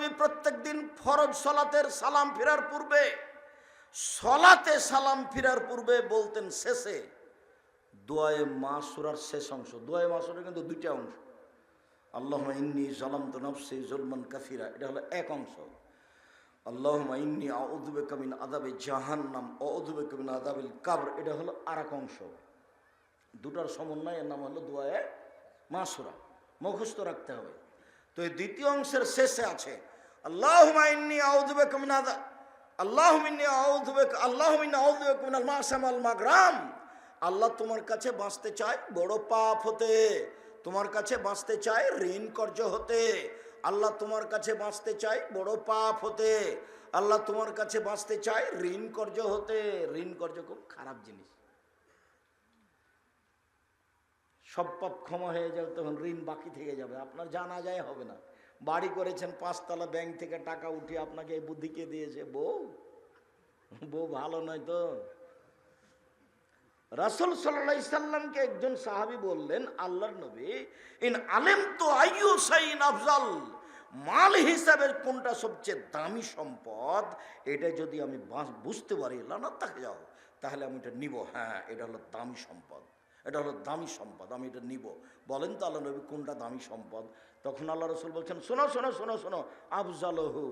নবী প্রত্যেক দিন ফরজ সলাতের সালাম ফেরার পূর্বে, সলাতে সালাম ফেরার পূর্বে বলতেন শেষে, দোয়ায়ে মাসুরার শেষ অংশ। দোয়ায়ে মাসুরের কিন্তু দুইটা অংশ। আল্লাহ ইন্নি জালাম তো নফসি জুলমান কাফিরা এটা হলো এক অংশ। আল্লাহ ইন্নি আউদুবে কামিন আদাবে জাহান্নাম অউদুবে কামিন আদাবিল কাবর, এটা হলো আর এক অংশ। দুটার সমন্বয়ের নাম হলো দোয়ায়ে মাসুরা। মুখস্থ রাখতে হবে। তো এই দ্বিতীয় অংশের শেষে আছে আল্লাহ তোমার কাছে বাঁচতে চায় বড় পাপ হতে, তোমার কাছে বাঁচতে চায় ঋণ কর্য হতে, আল্লাহ তোমার কাছে বাঁচতে চায় বড় পাপ হতে, আল্লাহ তোমার কাছে বাঁচতে চায় ঋণ কর্য হতে। ঋণ কর্য খুব খারাপ জিনিস। সব পাপ ক্ষমা হয়ে যাবে, তখন ঋণ বাকি থেকে যাবে, আপনার জানা যায় হবে না। বাড়ি করেছেন, পাঁচতলা ব্যাংক থেকে টাকা উঠিয়ে আপনাকে এই বুদ্ধি কে দিয়েছে? বউ? বউ ভালো নয় তো? রাসুল সাল্লাহ সাল্লামকে একজন সাহাবি বললেন, আল্লাহর নবী, ইন আলেম তো আইয়ু সাইন আফজাল মাল হিসাবে কোনটা সবচেয়ে দামি সম্পদ? এটা যদি আমি বুঝতে পারি লানা তাকে যাও। তাহলে আমি এটা নিব। হ্যাঁ এটা হলো দামি সম্পদ। এটা হলো দামি সম্পদ, আমি এটা নিব। বলেন তো আল্লাহ নবী কোনটা দামি সম্পদ? তখন আল্লাহ রসুল বলছেন, শোনো শোনো শোনো শোনো, আফজালহু,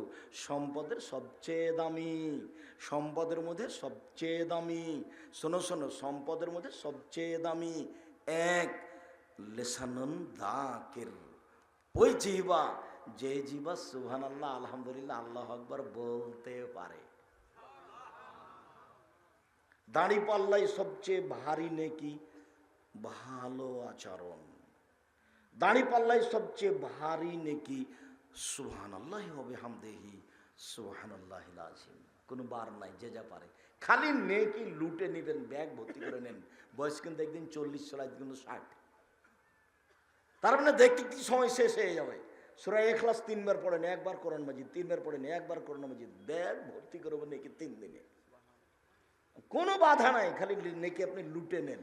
সম্পদের সবচেয়ে দামি, সম্পদের মধ্যে সবচেয়ে দামি, শোনো শোনো, সম্পদের মধ্যে সবচেয়ে দামি এক লেসানুন দাকের, ওই জিবা যে জিবা সুবহান আল্লাহ আলহামদুলিল্লাহ, আল্লাহ আকবর বলতে পারে। দাড়ি পাল্লাই সবচেয়ে ভারী নেকি, ভালো আচরণ। দাড়ি পাল্লাই সবচেয়ে ভারী নেকি সুহান আল্লাহ হবে হামদেহি সুহান আল্লাহ আজিম কোনো বার নাই, যে যা পারে। খালি নেকি লুটে নেবেন, ব্যাগ ভর্তি করে নেন। বয়স কিন্তু একদিন চল্লিশ চলাই কিন্তু ষাট। তার মানে দেখতে কি সময় শেষ হয়ে যাবে? সুরাই এখলাস তিনবার পড়েন, একবার কোরআন মাজিদ, তিনবার পড়েন, একবার কোরআন মাজিদ, ব্যাগ ভর্তি করব নাকি তিন দিনে। কোনো বাধা নাই, খালি নেকি আপনি লুটে নেন।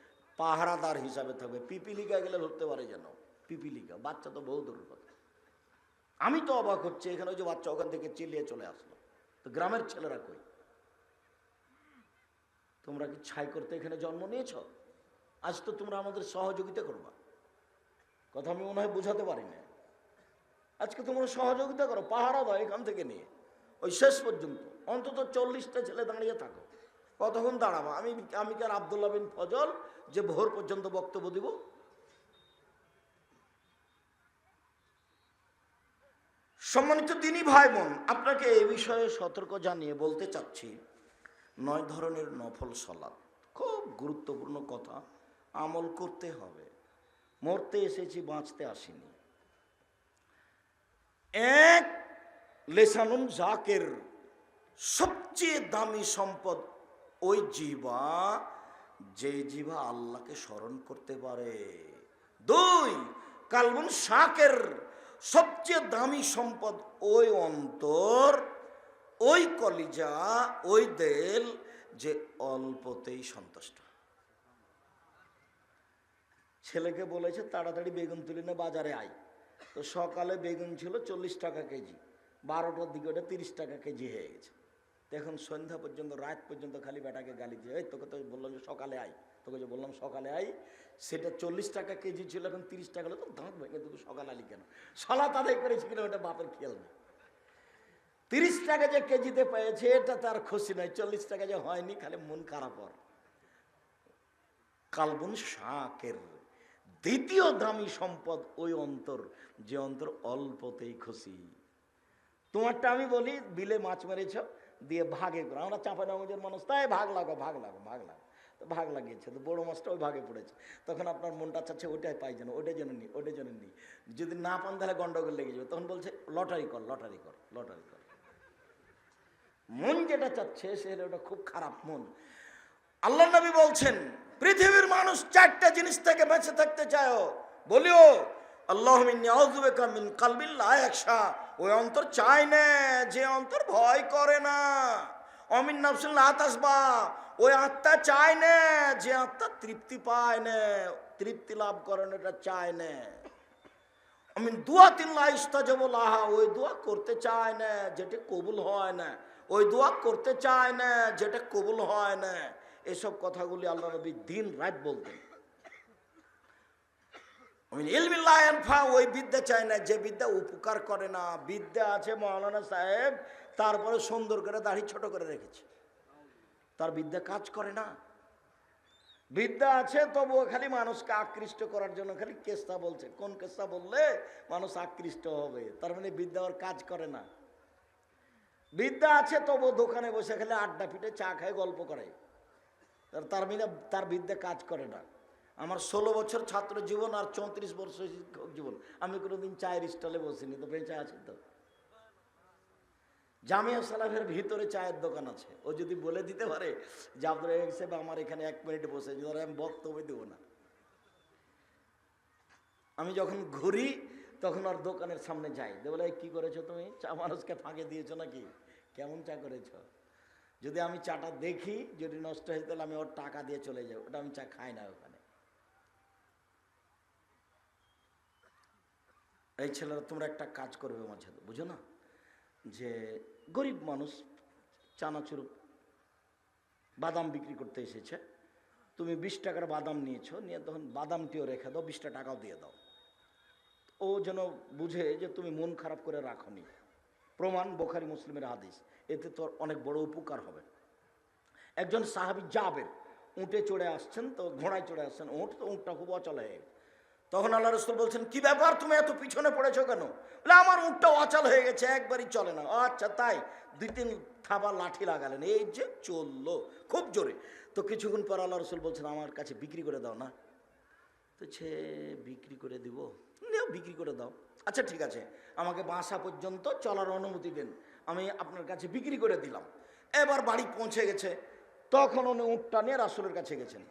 পাহারাদার হিসাবে থাকবে। পিপিলিকা গেলে ধরতে পারে যেন। পিপিলিকা, বাচ্চা তো বহু কথা। আমি তো অবাক হচ্ছে, এখানে ওই যে বাচ্চা ওখান থেকে চিলিয়ে চলে আসলো। তো গ্রামের ছেলেরা কই? তোমরা কি ছাই করতে এখানে জন্ম নিয়েছ? আজ তো তোমরা আমাদের সহযোগিতা করবা। কথা আমি মনে হয় বোঝাতে পারি না। আজকে তোমরা সহযোগিতা করো পাহারা দাও এখান থেকে নিয়ে। ওই শেষ পর্যন্ত। অন্তত চল্লিশটা ছেলে দাঁড়িয়ে থাকো। কতক্ষণ দাঁড়াবো? আমি আমি কি আর আবদুল্লাহ বিন ফজল যে ভোর পর্যন্ত বক্তব্য দিব? সম্মানিত দিনী ভাই বোন, আপনাকে এই বিষয়ে সতর্ক জানিয়ে বলতে চাচ্ছি, নয় ধরনের নফল সলাৎ খুব গুরুত্বপূর্ণ কথা, আমল করতে হবে। মরতে এসেছি, বাঁচতে আসিনি। এক লেসানুন জাকের সবচেয়ে দামি সম্পদ ওই জীবা যে জীবা আল্লাহকে স্মরণ করতে পারে। দুই, কালবুন শাকের সবচেয়ে দামি সম্পদ ওই অন্তর, ওই কলিজা, ওই দেল যে অল্পতেই সন্তুষ্ট। ছেলেকে বলেছে, তাড়াতাড়ি বেগুন তুলে নে, বাজারে আয়। তো সকালে বেগুন ছিল চল্লিশ টাকা কেজি, বারোটার দিকে ওটা তিরিশ টাকা কেজি হয়ে গেছে। এখন সন্ধ্যা পর্যন্ত, রাত পর্যন্ত খালি বেটাকে গালি দিয়ে, এই, তোকে তো বললাম যে সকালে আয়, তোকে যে বললাম সকালে আয়, সেটা চল্লিশ টাকা কেজি ছিল, এখন তিরিশ টাকা হলো, তো দাঁত ভেঙে দেবো সকাল আলি কেন? সলা তাদের করেছি কিনা, ওটা বাপের খেয়াল নেই। তিরিশ টাকা যে কেজিতে পেয়েছে, এটা তার খুশি নয়, চল্লিশ টাকা যে হয়নি, খালি মন খারাপ হওয়ার কালবন শাকের দ্বিতীয় দামি সম্পদ ওই অন্তর, যে অন্তর অল্পতেই খুশি। তোমারটা আমি বলি, বিলে মাছ মেরেছ, দিয়ে ভাগে করে। আমরা চাঁপানগঞ্জের মানুষ, তাই ভাগ লাগো ভাগ লাগো ভাগ লাগো। তো ভাগ লাগিয়েছে, তো বড়ো মাছটা ওই ভাগে পড়েছে। তখন আপনার মনটা চাচ্ছে ওইটাই পাই যেন ওটাই যেন নি ওটাই যেন নি। যদি না পান তাহলে গন্ডগোল লেগে যাবে। তখন বলছে, লটারি কর লটারি কর লটারি কর। মন যেটা চাচ্ছে, সে হলো ওটা খুব খারাপ মন। আল্লাহ নবী বলছেন, পৃথিবীর মানুষ চারটা জিনিস থেকে বেঁচে থাকতে চায় বলিও আল্লাহ মিন কালবিল্লাহ একসা ওই অন্তর চায় না, যে অন্তর ভয় করে না। অমিন নাফসুল্লাহ আতাসবা ওই আত্মা চায় না, যে আত্মা তৃপ্তি পায় না, তৃপ্তি লাভ করে না, এটা চায় না। আমি দোয়া তিল্লা ইস্তাজবুল্লাহা ওই দোয়া করতে চায় না, যেটা কবুল হয় না। ওই দোয়া করতে চায় না, যেটা কবুল হয় না। এসব কথাগুলি আল্লাহ নবী দিন রাত বলতেন। ওই বিদ্যা চায় না, যে বিদ্যা উপকার করে না। বিদ্যা আছে মৌলানা সাহেব, তারপরে সুন্দর করে দাড়ি ছোট করে রেখেছে। তার বিদ্যা কাজ করে না। বিদ্যা আছে, তবুও খালি মানুষকে আকৃষ্ট করার জন্য খালি কেস্তা বলছে। কোন কেস্তা বললে মানুষ আকৃষ্ট হবে? তার মানে বিদ্যা ওর কাজ করে না। বিদ্যা আছে তবু দোকানে বসে খালি আড্ডা পিটে চা খায়, গল্প করে। তার মানে তার বিদ্যা কাজ করে না। আমার ষোলো বছর ছাত্র জীবন আর চৌত্রিশ বছর শিক্ষক জীবন। আমি কোনোদিন চায়ের স্টলে বসিনি তো, বেঁচে আছি তো। জামিয়া সালাফের ভিতরে চায়ের দোকান আছে। ও যদি বলে দিতে পারে যে আপনার হিসেবে আমার এখানে এক মিনিট বসে আমি বক্তব্য দেবো না। আমি যখন ঘুরি, তখন ওর দোকানের সামনে যাই। যে বলে, "এই কি করেছ তুমি? চা মানুষকে ফাঁকে দিয়েছ নাকি? কেমন চা করেছ? যদি আমি চাটা দেখি, যদি নষ্ট হয়ে তাহলে আমি ওর টাকা দিয়ে চলে যাই ওটা আমি চা খাই না ওখানে। এই ছেলেরা তোমরা একটা কাজ করবে মাঝে বুঝো না? যে গরিব মানুষ চানাচুর বাদাম বিক্রি করতে এসেছে, তুমি বিশ টাকার বাদাম নিয়েছো, নিয়ে তখন বাদামটিও রেখে দাও, বিশটা টাকাও দিয়ে দাও। ও যেন বুঝে যে তুমি মন খারাপ করে রাখনি। প্রমাণ, বোখারি মুসলিমের হাদিস। এতে তোর অনেক বড় উপকার হবে। একজন সাহাবি যাবের উঁটে চড়ে আসছেন, তো ঘোড়ায় চড়ে আসছেন, উঁট, তো উঁটটা খুব অচল হয়ে গেছে। তখন আল্লাহ রসুল বলছেন, কি ব্যাপার? তুমি এত পিছনে পড়েছো কেন? বলে, আমার উঁটটা অচল হয়ে গেছে, একবারই চলে না। আচ্ছা তাই? দুই তিন থাবা লাঠি লাগালেন, এই যে চলল, খুব জোরে। তো কিছুক্ষণ পর আল্লাহ রসুল বলছেন, আমার কাছে বিক্রি করে দাও না। তো সে, বিক্রি করে দিব? নিও, বিক্রি করে দাও। আচ্ছা ঠিক আছে, আমাকে বাসা পর্যন্ত চলার অনুমতি দেন, আমি আপনার কাছে বিক্রি করে দিলাম। এবার বাড়ি পৌঁছে গেছে। তখন উনি উঁটটা নিয়ে রাসুলের কাছে গেছেন।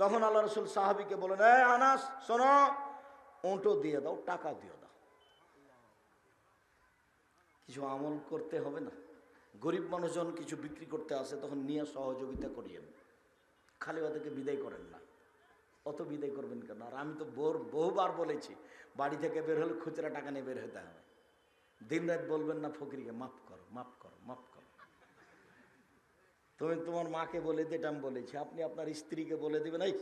তখন আল্লাহ রসুল সাহাবিকে বলেন এই আনাস, শোনো উঁটও দিয়ে দাও, টাকা দিয়ে দাও। কিছু আমল করতে হবে না। গরিব মানুষজন কিছু বিক্রি করতে আসে, তখন নিয়ে সহযোগিতা করিয়েন খালি ওদেরকে বিদায় করেন না। অত বিদায় করবেন কেন? আর আমি তো বোর, বহুবার বলেছি, বাড়ি থেকে বের হলে খুচরা টাকা নিয়ে বের হতে হবে। দিন রাত বলবেন না, ফকিরকে, মাফ করো মাফ করো মাফ করো। তুমি তোমার মাকে বলে এটা আমি বলেছি, আপনি আপনার স্ত্রীকে বলে দেবেন, এই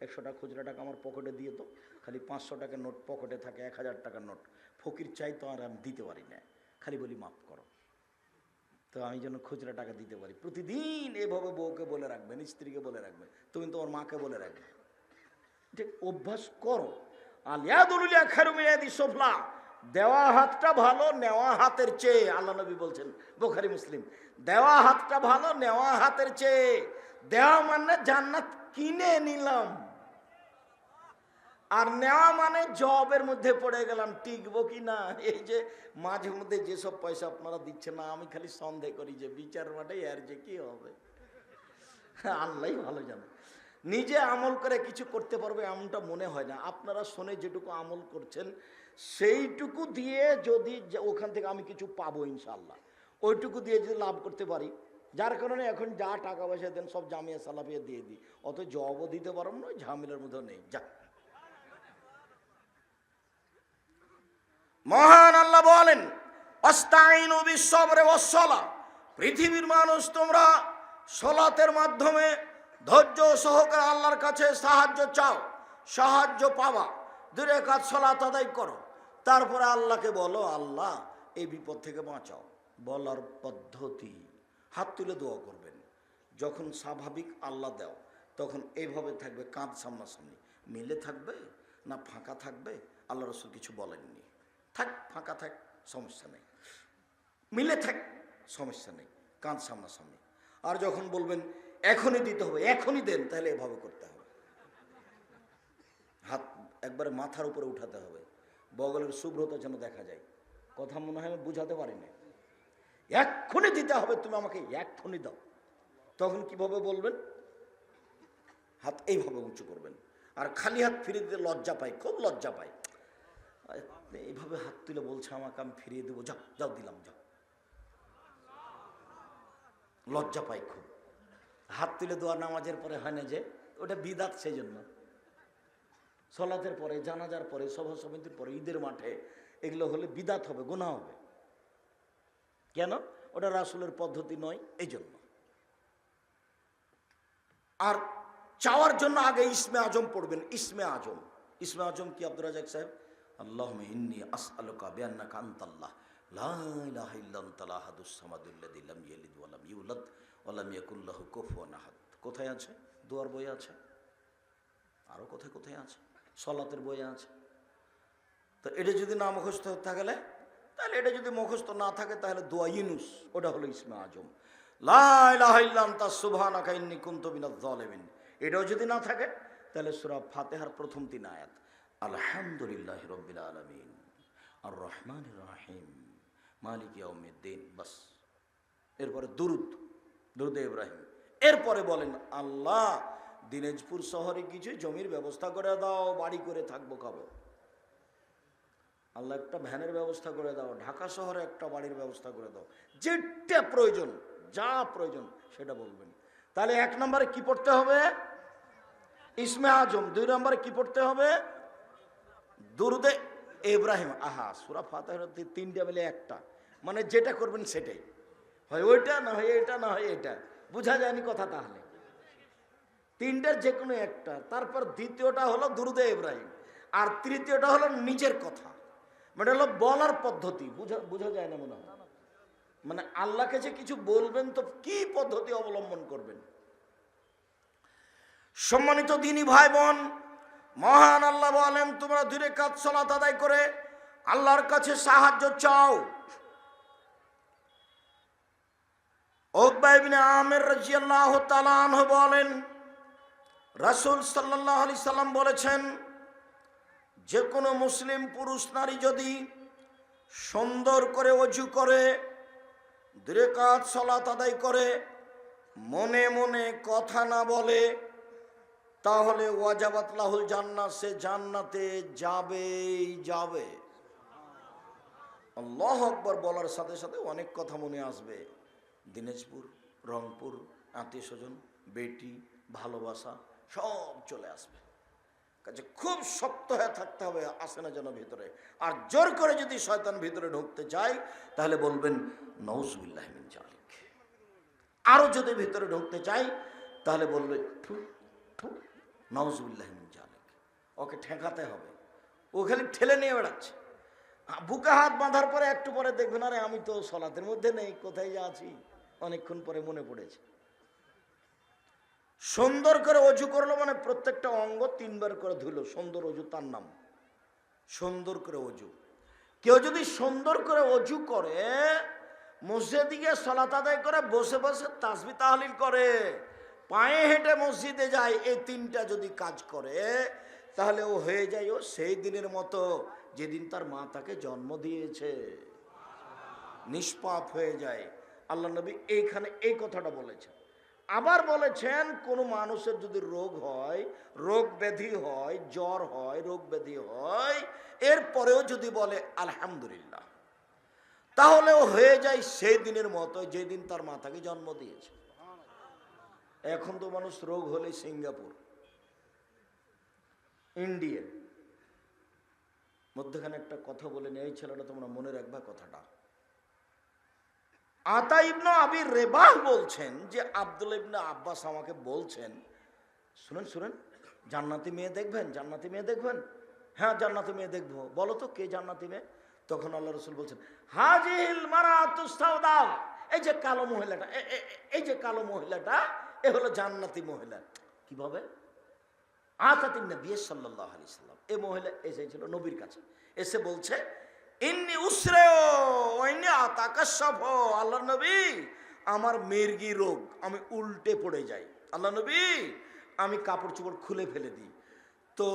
একশো টাকা খুচরা টাকা আমার পকেটে দিয়ে তো খালি পাঁচশো টাকার নোট পকেটে থাকে, এক হাজার টাকার নোট। ফকির চাই তো আর আমি দিতে পারি না। খালি বলি, মাফ করো। তো আমি যেন খুচরা টাকা দিতে পারি। প্রতিদিন এভাবে বউকে বলে রাখবেন স্ত্রীকে বলে রাখবেন তুমি তোমার মাকে বলে রাখবে। ঠিক অভ্যাস করো। আলিয়াদুলিয়া খেরুমিয়াদি সোফলা, দেওয়া হাতটা ভালো, নেওয়া হাতের চেয়ে, আল্লাহ নবী বলছেন, বোখারি, মুসলিম, দেওয়া হাতটা ভালো, নেওয়া হাতের চেয়ে। দেওয়া মানে জান্নাত কিনে নিলাম। আর নেওয়া মানে জবের মধ্যে পড়ে গেলাম, টিকবো কি না? এই যে মাঝে মধ্যে যেসব পয়সা আপনারা দিচ্ছেন না, আমি খালি সন্দেহ করি যে বিচার মাঠে আর যে কি হবে? আল্লাহ ভালো জানে। নিজে আমল করে কিছু করতে পারবে এমনটা মনে হয় না। আপনারা শুনে যেটুকু আমল করছেন, সেইটুকু দিয়ে যদি ওখান থেকে আমি কিছু পাবো ইনশাল্লাহ ওইটুকু দিয়ে যদি লাভ করতে পারি, যার কারণে এখন যা টাকা পয়সা দেন সব জামিয়া সালাফিয়া দিয়ে দিই। অত জবও দিতে পারব না, ঝামেলার মধ্যে নেই। যা মহান আল্লাহ বলেন অস্তাইনু বিশ্বরে ওসলা পৃথিবীর মানুষ তোমরা সলাতের মাধ্যমে ধৈর্য সহকারে আল্লাহর কাছে সাহায্য চাও, সাহায্য পাওয়া দূরে কাজ, সলাত আদায় করো। তারপরে আল্লাহকে বলো, আল্লাহ, এই বিপদ থেকে বাঁচাও। বলার পদ্ধতি, হাত তুলে দোয়া করবেন। যখন স্বাভাবিক আল্লাহ দাও, তখন এইভাবে থাকবে, কাঁধ সামনাসামনি। মিলে থাকবে না ফাঁকা থাকবে? আল্লাহ রসুল কিছু বলেননি। থাক, ফাঁকা থাক, সমস্যা নেই। মিলে থাক, সমস্যা নেই কাঁধ সামনাসামনি। আর যখন বলবেন, এখনই দিতে হবে, এখনই দেন, তাহলে এভাবে করতে হবে। হাত একবারে মাথার উপরে উঠাতে হবে। বগলের শুভ্রতা যেন দেখা যায়। কথা মনে হয় আমি বুঝাতে পারি না এক্ষুনি দিতে হবে, তুমি আমাকে এক্ষুনি দাও। তখন কীভাবে বলবেন? হাত এইভাবে উঁচু করবেন। আর খালি হাত ফিরে দিতে লজ্জা পাই খুব লজ্জা আর এইভাবে হাত তুলে বলছে, আমাকে আমি ফিরিয়ে দেবো। যাও যাও, দিলাম, যাও। লজ্জা পাই খুব। হাত তুলে দেওয়া নামাজের পরে হয় না যে, ওটা বিদাত সেই জন্য সলাতের পরে, জানাজার পরে সভা সমিতির পরে, ঈদের মাঠে, এগুলো হলে বিদাত হবে গুণা হবে। কেন? ওটা রাসুলের পদ্ধতি নয় এই জন্য আর চাওয়ার জন্য আগে ইসমে আজম পড়বেন। ইসমে আজম। ইসমে আজম কি আব্দুল রাজাক সাহেব? কোথায় আছে? দুয়ার বই আছে? আরও কোথায় কোথায় আছে? সলাতের বই আছে। তো এটা যদি না মুখস্থ থাকলে, তাহলে এটা যদি মুখস্থ না থাকে, তাহলে দোয়া ইনুস ওটা হলো ইসমে আজম। এটাও যদি না থাকে, তাহলে সুরা ফাতেহার প্রথম তিন আয়াত। আলহামদুলিল্লাহ রবিল আলমিন। আর রহমান রাহিম মালিক ইয়াউমিদ্দিন। বাস। এরপরে দুরুদ। দুরুদ ইব্রাহিম। এরপরে বলেন, আল্লাহ, দিনাজপুর শহরে কিছু জমির ব্যবস্থা করে দাও, বাড়ি করে থাকব খাব আল্লাহ, একটা ভ্যানের ব্যবস্থা করে দাও, ঢাকা শহরে একটা বাড়ির ব্যবস্থা করে দাও। যেটা প্রয়োজন, যা প্রয়োজন, সেটা বলবেন। তাহলে এক নম্বরে কি পড়তে হবে? ইসমে আজম। দুই নম্বরে কি পড়তে হবে? দুরুদে ইব্রাহিম, আহা, সুরা ফাতাহ তিনটা মিলে একটা। মানে যেটা করবেন সেটাই। হয় ওইটা, না হয় এটা, না হয় এটা। বোঝা যায়নি কথা তাহলে? তিনটার যে কোনো একটা। তারপর দ্বিতীয়টা হলো দুরুদে ইব্রাহিম। আর তৃতীয়টা হলো নিজের কথা। মানে হলো বলার পদ্ধতি। বুঝা, বোঝা যায় না মনে হয়? মানে আল্লাহকে যে কিছু বলবেন তো কি পদ্ধতি অবলম্বন করবেন? সম্মানিত দিনী ভাই বোন মহান আল্লাহ বলেন, তোমরা দূরে কাজ সলাত আদায় করে আল্লাহর কাছে সাহায্য চাও। ওকবাইবিনে আমের রাজিয়াল্লাহ তালান বলেন, রাসূল সাল্লাল্লাহু আলাইহি সাল্লাম বলেছেন যে কোনো মুসলিম পুরুষ নারী যদি সুন্দর করে অজু করে দুরেকাত সলাত আদায় করে, মনে মনে কথা না বলে তাহলে ওয়াজাবাত লাহুল জান্নাত, সে জান্নাতে যাবেই, যাবে। আল্লাহ আকবর বলার সাথে সাথে অনেক কথা মনে আসবে। দিনাজপুর, রংপুর আত্মীয় স্বজন বেটি, ভালোবাসা, সব চলে আসবে। কাজে খুব শক্ত হয়ে থাকতে হবে, আসে না যেন ভিতরে। আর জোর করে যদি শয়তান ভিতরে ঢুকতে চায়, তাহলে বলবেন নৌজবিল্লাহ মিন জালিক আরও যদি ভিতরে ঢুকতে চাই তাহলে বলবে ঠু ঠু নওজবিল্লাহ মিন জালিক। ওকে ঠেকাতে হবে। ও খালি ঠেলে নিয়ে বেড়াচ্ছে। বুকে হাত বাঁধার পরে একটু পরে দেখবেন, আরে আমি তো সলাতের মধ্যে নেই, কোথায় যে আছি? অনেকক্ষণ পরে মনে পড়েছে। সুন্দর করে অজু করল মানে প্রত্যেকটা অঙ্গ তিনবার করে ধুলো, সুন্দর অজু তার নাম। সুন্দর করে অজু। কেউ যদি সুন্দর করে অজু করে, মসজিদে গিয়ে সলাত আদায় করে, বসে বসে তাসবি তাহলিল করে। পায়ে হেঁটে মসজিদে যায়, এই তিনটা যদি কাজ করে, তাহলে ও হয়ে যায় ও সেই দিনের মতো যেদিন তার মা তাকে জন্ম দিয়েছে। নিষ্পাপ হয়ে যায়। আল্লাহ নবী এইখানে এই কথাটা বলেছেন। আবার বলেছেন, কোন মানুষের যদি রোগ হয়, রোগ ব্যাধি হয়, জ্বর হয়, রোগ ব্যাধি হয় এরপরেও যদি বলে, আলহামদুলিল্লাহ তাহলেও হয়ে যায় সেই দিনের মতো যেদিন তার মাতাকে জন্ম দিয়েছে। এখন তো মানুষ রোগ হলে সিঙ্গাপুর, ইন্ডিয়া। মধ্যখানে একটা কথা বলে নেই এই ছেলেটা তোমরা মনে রাখবা কথাটা। আতা ইবনে আবির রেবাহ বলছেন যে, আব্দুল ইবনে আব্বাস আমাকে বলছেন, শুনেন শুনেন, জান্নাতি মেয়ে দেখবেন, জান্নাতি মেয়ে দেখবেন? হ্যাঁ জান্নাতি মেয়ে দেখব। বলো তো, কে জান্নাতি মেয়ে? তখন আল্লাহ রসুল বলছেন হাজিল মারা তুস্তাউদা এই যে কালো মহিলাটা এই যে কালো মহিলাটা এ হলো জান্নাতি মহিলা। কীভাবে? আতাতিন নবী সাল্লাল্লাহু আলাইহি সাল্লাম। এই মহিলা এসেছিল নবীর কাছে। এসে বলছে, ইন্নি উসরে ওইনি আতাকাশাফ আল্লাহ নবী, আমার মির্গি রোগ, আমি উল্টে পড়ে যাই। আল্লাহ নবী, আমি কাপড় চোপড় খুলে ফেলে দিই। তো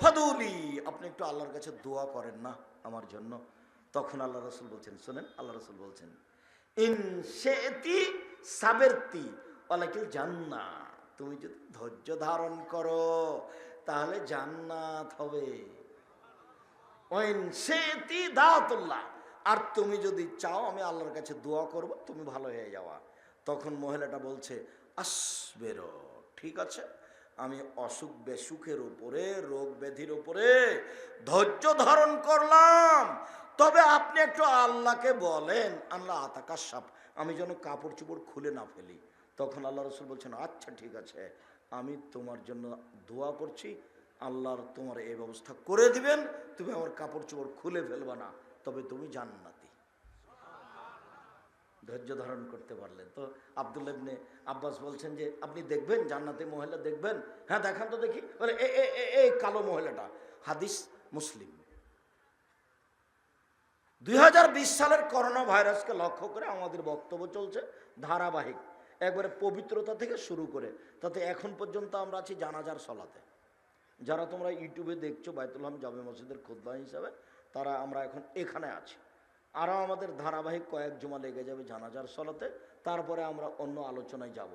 ফাদুলি, আপনি একটু আল্লাহর কাছে দোয়া করেন না আমার জন্য? তখন আল্লাহ রসুল বলছেন, শোনেন, আল্লাহ রসুল বলছেন ইনশেতি সাবেরতি অলাকিল জান্না তুমি যদি ধৈর্য ধারণ করো, তাহলে জান্নাত হবে। আর তুমি যদি চাও আমি আল্লাহর কাছে দোয়া করব, তুমি ভালো হয়ে যাওয়া। তখন মহিলাটা বলছে, আসবের, ঠিক আছে? আমি অসুখ বেসুখের উপরে, রোগ ব্যাধির উপরে ধৈর্য ধারণ করলাম। তবে আপনি একটু আল্লাহকে বলেন, আল্লাহ আতাকার সাপ, আমি যেন কাপড় চোপড় খুলে না ফেলি। তখন আল্লাহ রসুল বলছেন আচ্ছা ঠিক আছে, আমি তোমার জন্য দোয়া করছি। আল্লাহর তোমার এই ব্যবস্থা করে দিবেন। তুমি আমার কাপড় চোপড় খুলে ফেলবা না, তবে তুমি জান্নাতি। ধৈর্য ধারণ করতে পারলেন। তো আবদুল্লাহ ইবনে আব্বাস বলছেন যে, আপনি দেখবেন, জান্নাতি মহিলা দেখবেন? হ্যাঁ দেখান তো দেখি। বলে এই কালো মহিলাটা, হাদিস মুসলিম। দুই হাজার বিশ সালের করোনা ভাইরাসকে লক্ষ্য করে আমাদের বক্তব্য চলছে ধারাবাহিক। একবারে পবিত্রতা থেকে শুরু করে, তাতে এখন পর্যন্ত আমরা আছি জানাজার সলাতে। যারা তোমরা ইউটিউবে দেখছ, বাইতুল হাম জামে মসজিদের খুদ্া হিসাবে, তারা আমরা এখন এখানে আছি। আরও আমাদের ধারাবাহিক কয়েক জমা লেগে যাবে জানাজার সলাতে, তারপরে আমরা অন্য আলোচনায় যাব।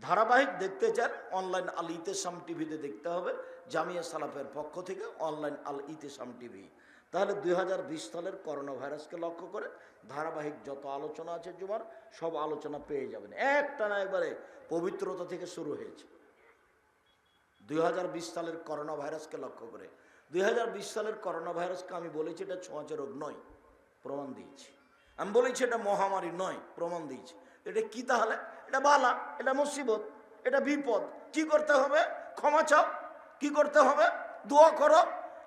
ধারাবাহিক দেখতে চান, অনলাইন আল ইতেসাম টিভিতে দেখতে হবে, জামিয়া সালাফের পক্ষ থেকে অনলাইন আল ইতেসাম টিভি। তাহলে দুই হাজার বিশ সালের করোনা ভাইরাসকে লক্ষ্য করে ধারাবাহিক যত আলোচনা আছে জুমার, সব আলোচনা পেয়ে যাবেন। একটা না একবারে পবিত্রতা থেকে শুরু হয়েছে। দুই হাজার বিশ সালের করোনা ভাইরাসকে লক্ষ্য করে। দুই হাজার বিশ সালের করোনা ভাইরাসকে আমি বলেছি, এটা ছোঁয়াচে রোগ নয়, প্রমাণ দিয়েছি। আমি বলেছি, এটা মহামারী নয়, প্রমাণ দিয়েছি। এটা কি তাহলে? এটা বালা, এটা মুসিবত, এটা বিপদ। কি করতে হবে? ক্ষমা চাও, কি করতে হবে? দোয়া করো,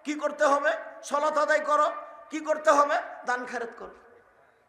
কি করতে হবে? সলাত আদায় করো কি করতে হবে? দান খারেত করো।